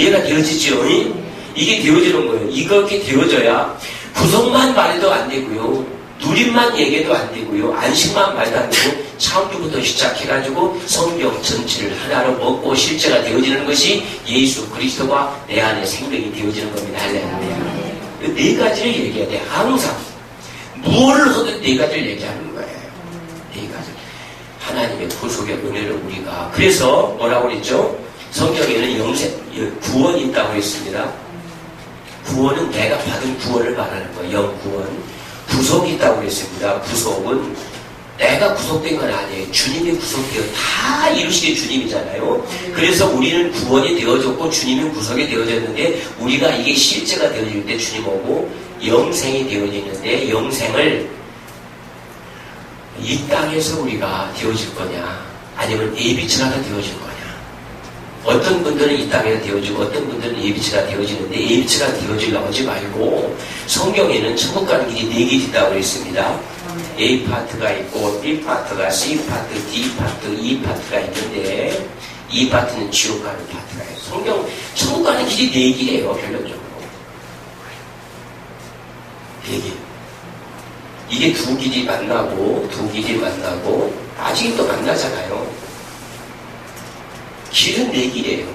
이해가 되어지죠? 이게 되어지는 거예요. 이렇게 되어져야 구속만 말해도 안 되고요. 누림만 얘기해도 안 되고요. 안식만 말도 안 되고 창조부터 시작해가지고 성경 전체를 하나로 먹고 실제가 되어지는 것이 예수 그리스도가 내 안에 생명이 되어지는 겁니다. 할렐루야. 네 가지를 얘기해야 돼. 항상. 무엇을 하든 네 가지를 얘기하는 거예요. 네 가지. 하나님의 구속의 은혜를 우리가. 그래서 뭐라고 그랬죠? 성경에는 영생, 구원이 있다고 했습니다. 구원은 내가 받은 구원을 말하는 거예요. 영구원. 구속이 있다고 그랬습니다. 구속은 내가 구속된 건 아니에요. 주님이 구속되어 다 이루시게 주님이잖아요. 그래서 우리는 구원이 되어졌고 주님은 구속이 되어졌는데 우리가 이게 실제가 되어질 때 주님 오고 영생이 되어지는데 영생을 이 땅에서 우리가 되어질 거냐 아니면 예비치라가 되어질 거냐 어떤 분들은 이 땅에 되어지고 어떤 분들은 예비치가 되어지는데 예비치가 되어지려고 하지 말고 성경에는 천국 가는 길이 네 길이 있다고 했습니다. A 파트가 있고 B 파트가 C 파트, D 파트, E 파트가 있는데 이 파트는 지옥 가는 파트가 있어요. 성경 천국 가는 길이 네 길이에요. 결론적으로. 네 길. 이게 두 길이 만나고 두 길이 만나고 또 만나잖아요. 길은 네 길이에요.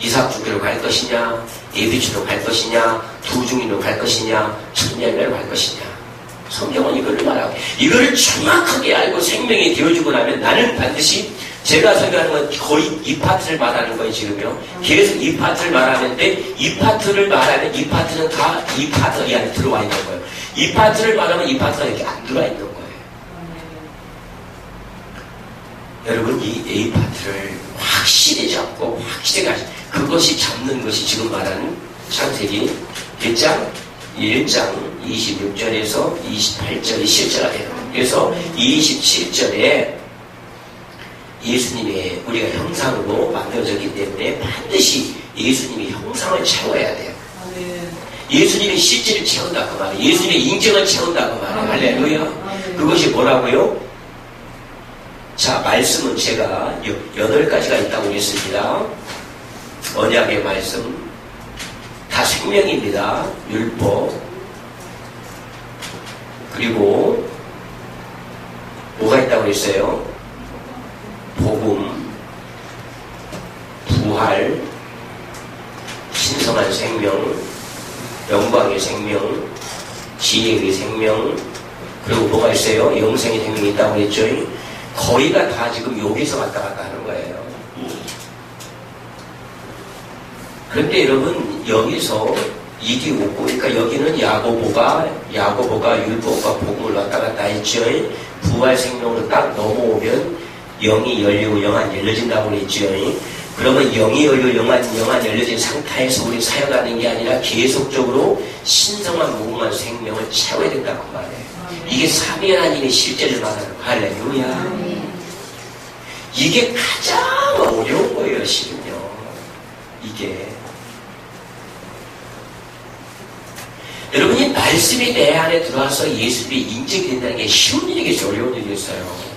이삭주기로 갈 것이냐, 예비주로 갈 것이냐, 두중이로 갈 것이냐, 천년으로 갈 것이냐. 성경은 이걸 말하고 이거를 정확하게 알고 생명이 되어주고 나면 나는 반드시 제가 설교하는 건 거의 이 파트를 말하는 거예요 지금요. 계속 이 파트를 말하는데 이 파트를 말하면 이 파트는 다 이 파트 이 안에 들어와 있는 거예요. 이 파트를 말하면 이 파트가 이렇게 안 들어와 있는 거예요. 여러분 이 A 파트를 확실히 잡고 확실히 가시 그것이 잡는 것이 지금 말하는 창세기 1장 1장 26절에서 28절이 실제가 돼요. 그래서 27절에 예수님의 우리가 형상으로 만들어졌기 때문에 반드시 예수님의 형상을 채워야 돼요. 예수님의 실제를 채운다 그 말이에요. 예수님의 인정을 채운다 그 말이에요. 할렐루야. 그것이 뭐라고요? 자, 말씀은 제가 여덟 가지가 있다고 했습니다. 언약의 말씀, 다 생명입니다. 율법. 그리고 뭐가 있다고 했어요? 복음, 부활, 신성한 생명, 영광의 생명, 지혜의 생명, 그리고 뭐가 있어요? 영생의 생명이 있다고 했죠? 거의가 다 지금 여기서 왔다 갔다 하는 거예요. 그런데 여러분 여기서 이게 오고 그러니까 여기는 야고보가 야고보가 율법과 복음을 왔다 갔다 했죠. 부활 생명으로 딱 넘어오면 영이 열리고 영안 열려진다고 그랬죠. 그러면 영이 열리고 영안, 영안 열려진 상태에서 우리 사역하는 게 아니라 계속적으로 신성한 무궁한 생명을 채워야 된다고 말해요. 이게 삼위 하나님의 실제를 말하는 할렐루야. 이게 가장 어려운 거예요, 실은요. 이게. 여러분이 말씀이 내 안에 들어와서 예수님이 인정이 된다는 게 쉬운 일이겠어요? 어려운 일이겠어요?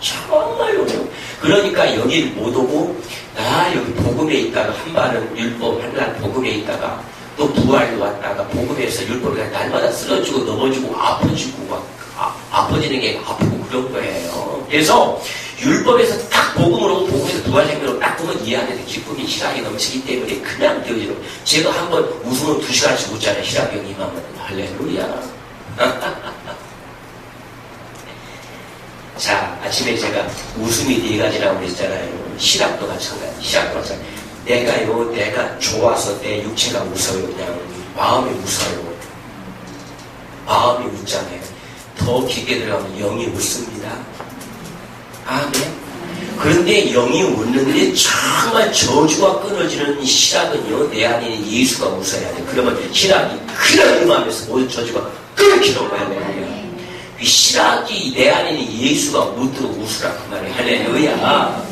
정말 어려워. 그러니까 여기를 못 오고, 나 여기 복음에 있다가, 한 발은 율법, 한 발은 복음에 있다가, 또 부활로 왔다가, 복음에서 율법이 날마다 쓰러지고, 넘어지고, 아파지고, 막, 아, 아파지는 게 아프고 그런 거예요. 그래서, 율법에서 딱 복음으로 복음에서 부활생명으로 딱 보면 이 안에 기쁨이 희락이 넘치기 때문에 그냥 되어지는 제가 한 번 웃으면 두 시간씩 웃잖아요. 희락이 임하면 할렐루야. 자 아침에 제가 웃음이 네 가지라고 그랬잖아요. 희락도 마찬가지. 희락도 마찬가지. 내가요 내가 좋아서 내 육체가 웃어요. 그냥 마음이 웃어요. 마음이 웃잖아요. 더 깊게 들어가면 영이 웃습니다. 아멘. 그런데 영이 웃는데 정말 저주가 끊어지는 시락은요, 내 안에 있는 예수가 웃어야 돼. 그러면 시락이 그냥 임하면서 모든 저주가 끊기는 거야, 할렐루야. 이 시락이 내 안에 있는 예수가 웃도록 웃으라, 그 말이야. 할렐루야.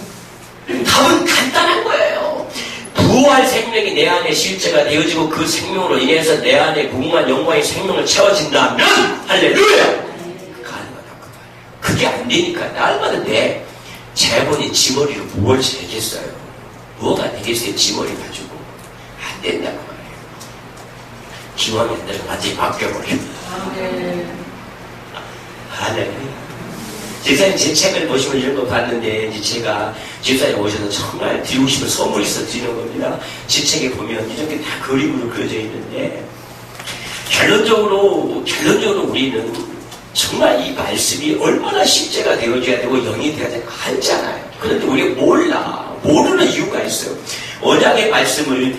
답은 간단한 거예요. 부활 생명이 내 안에 실제가 되어지고 그 생명으로 인해서 내 안에 무궁한 영광의 생명을 채워진다면, 할렐루야! 그게 안 되니까 날마다 내 재본이 지머리로 무엇을 되겠어요. 뭐가 되겠어요? 지머리 가지고. 안 된다고 말해요. 기왕에 내가 완전히. 아멘. 할렐루야. 집사님 제 책을 보시면 이런 거 봤는데 이제 제가 집사님 오셔서 정말 드리고 싶은 선물이 있어 드리는 겁니다. 제 책에 보면 이렇게 다 그림으로 그려져 있는데 결론적으로 결론적으로 우리는 정말 이 말씀이 얼마나 실제가 되어줘야 되고 영이 되어야 되고 알잖아요. 그런데 우리가 몰라 모르는 이유가 있어요. 언약의 말씀을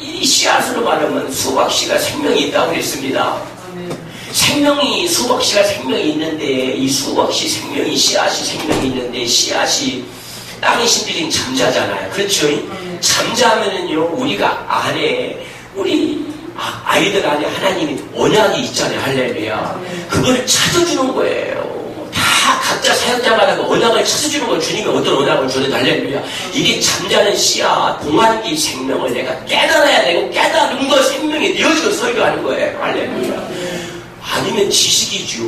이 씨앗으로 말하면 수박씨가 생명이 있다고 그랬습니다. 생명이 수박씨가 생명이 있는데 이 수박씨 생명이 씨앗이 생명이 있는데 씨앗이 땅에 심겨진 잠자잖아요. 그렇죠? 잠자면은요 우리가 안에 우리 아- 아이들 안에 하나님이 언약이 있잖아요. 할렐루야. 그걸 찾아주는 거예요. 다 각자 사역자마다 그 언약을 찾아주는 거예요. 주님이 어떤 언약을 주는 할렐루야. 이게 잠자는 씨앗, 동안기 생명을 내가 깨달아야 되고 깨달은 거 생명이 되어지고 설교하는 거예요. 할렐루야. 아니면 지식이죠.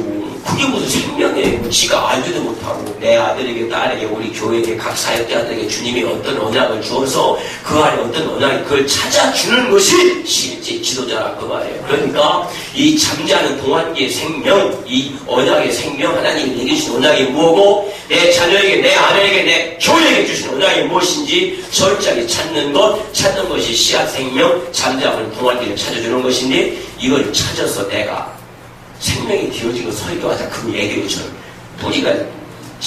그게 무슨 생명이에요. 지가 알지도 못하고 내 아들에게 딸에게 우리 교회에 각 사역자들에게 주님이 어떤 언약을 주어서 그 안에 어떤 언약이 그걸 찾아주는 것이 실제 지도자라 그 말이에요. 그러니까 이 잠자는 동안기의 생명, 이 언약의 생명, 하나님이 내게 주신 언약이 뭐고 내 자녀에게, 내 아내에게, 내 교회에게 주신 언약이 무엇인지 철저하게 찾는 것, 찾는 것이 씨앗 생명, 잠자는 동안기를 찾아주는 것인데 이걸 찾아서 내가 생명이 되어지고 설교하자 그 얘기를 저 뿌리가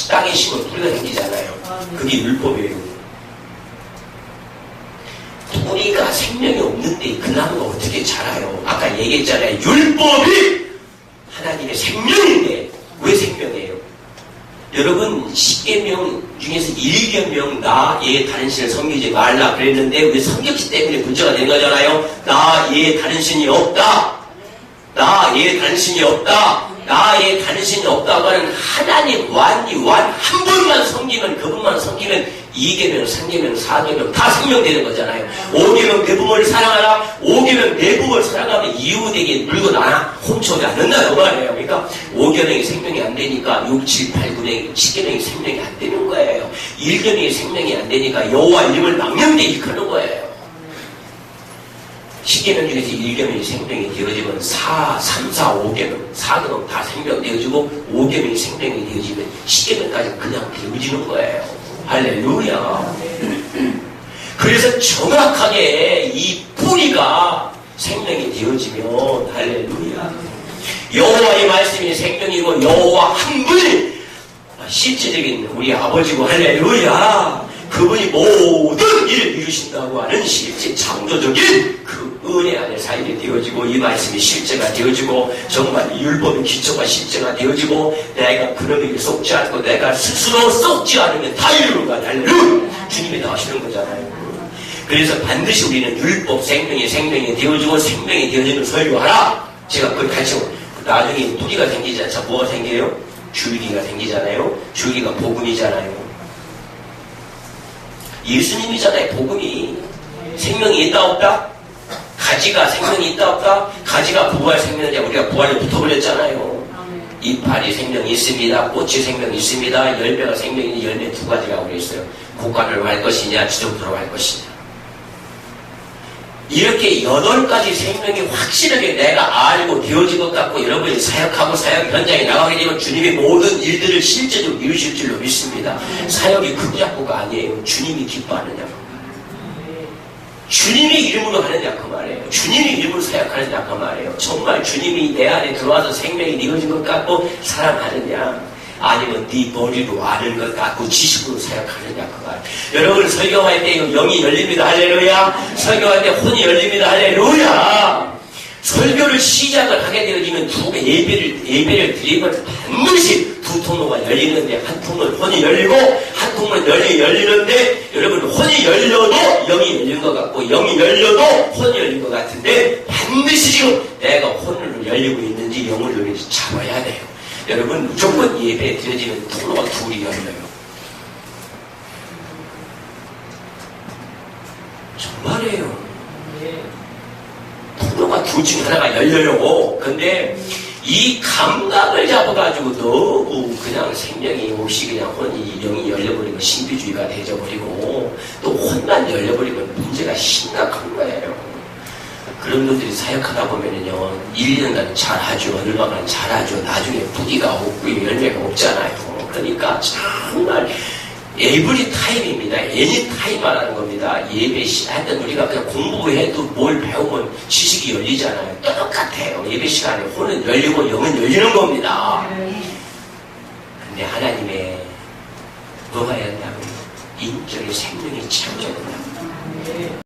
땅에 심은 뿌리가 생기잖아요. 그게 율법이에요. 뿌리가 생명이 없는데 그 나무가 어떻게 자라요? 아까 얘기했잖아요. 율법이 하나님의 생명인데 왜 생명이에요? 여러분 10계명 중에서 1계명 나얘 다른 신을 섬기지 말라 그랬는데 왜 성격치 때문에 문제가 된 거잖아요. 나얘 다른 신이 없다. 나의 단신이 없다. 나의 단신이 없다고 하는 하나님 완이 완 한 분만 섬기면 그분만 섬기면 2계명, 3계명, 4계명 다 생명되는 거잖아요. 5계명 대부분을 사랑하라. 5계명 대부분을 사랑하면 이웃에게 물건 안 훔쳐오지 않는다는 말이에요. 그러니까 5계명이 생명이 안 되니까 6, 7, 8, 9명, 10계명이 생명이 안 되는 거예요. 1계명이 생명이 안 되니까 여호와 이름을 망령되게 일컫는 거예요. 10개명 중에서 1개명이 생명이 되어지면 4, 3, 4, 5개명, 4개명 다 생명되어지고 5개명이 생명이 되어지면 10개명까지 그냥 되어지는 거예요. 할렐루야. 그래서 정확하게 이 뿌리가 생명이 되어지면 할렐루야. 여호와의 말씀이 생명이고 여호와 한 분이 실제적인 우리 아버지고 할렐루야. 그분이 모든 일을 이루신다고 하는 실제 창조적인 그 은혜 안에 살게 되어지고 이 말씀이 실제가 되어지고 정말 율법의 기초가 실제가 되어지고 내가 그놈에게 속지 않고 내가 스스로 썩지 않으면 다 이루는 거야. 할렐루야. 주님이 나오시는 거잖아요. 그래서 반드시 우리는 율법 생명이 생명이 되어지고 생명이 되어지는 설교하라. 제가 그걸 가르치고 나중에 뿌리가 생기지 않자 뭐가 생겨요? 줄기가 생기잖아요. 줄기가 복음이잖아요. 예수님이잖아요. 복음이 생명이 있다 없다? 가지가 생명이 있다 없다? 가지가 부활 생명이냐 우리가 부활에 붙어버렸잖아요. 이파리 생명이 있습니다. 꽃이 생명이 있습니다. 열매가 생명이 열매 두 가지라고 그랬어요. 고가를 할 것이냐 지정토로 할 것이냐. 이렇게 여덟 가지 생명이 확실하게 내가 알고 되어진 것 같고 여러분이 사역하고 사역 현장에 나가게 되면 주님의 모든 일들을 실제적으로 이루실 줄로 믿습니다. 사역이 급작고가 아니에요. 주님이 기뻐하느냐. 주님의 이름으로 하느냐 그 말이에요. 주님의 이름으로 사역하느냐 그 말이에요. 정말 주님이 내 안에 들어와서 생명이 이루어진 것 같고 사랑하느냐. 아니면 네 머리로 아는 것 같고 지식으로 사역하느냐 그 말. 여러분 설교할 때 영이 열립니다 할렐루야. 설교할 때 혼이 열립니다 할렐루야. 설교를 시작을 하게 되어지면 두 개, 예배를 예배를 드리면 반드시 두 통로가 열리는데 한 통로는 혼이 열리고 한 통로는 영이 열리는데 여러분 혼이 열려도 영이 열린 것 같고 영이 열려도 혼이 열린 것 같은데 반드시 지금 내가 혼으로 열리고 있는지 영을 열리는지 잡아야 돼요. 여러분 무조건 예배 드려지면 통로가 둘이 열려요. 정말이에요. 통로가 둘 중에 하나가 열려요. 근데 이 감각을 잡아가지고 너무 그냥 생명이 혹시 그냥 혼이 영이 열려버리면 신비주의가 되져버리고 또 혼만 열려버리면 문제가 심각한 거예요. 그런 분들이 사역하다 보면은요, 1년간 잘하죠, 얼마간 잘하죠, 나중에 부디가 없고 열매가 없잖아요. 그러니까 정말 에브리 타임입니다. 애니 타임 말하는 겁니다. 예배 시간에 우리가 그냥 공부해도 뭘 배우면 지식이 열리잖아요. 똑같아요. 예배 시간에 혼은 열리고 영은 열리는 겁니다. 근데 하나님의 뭐가 해야 한다고요? 인적인 생명이 채워져야 된다고.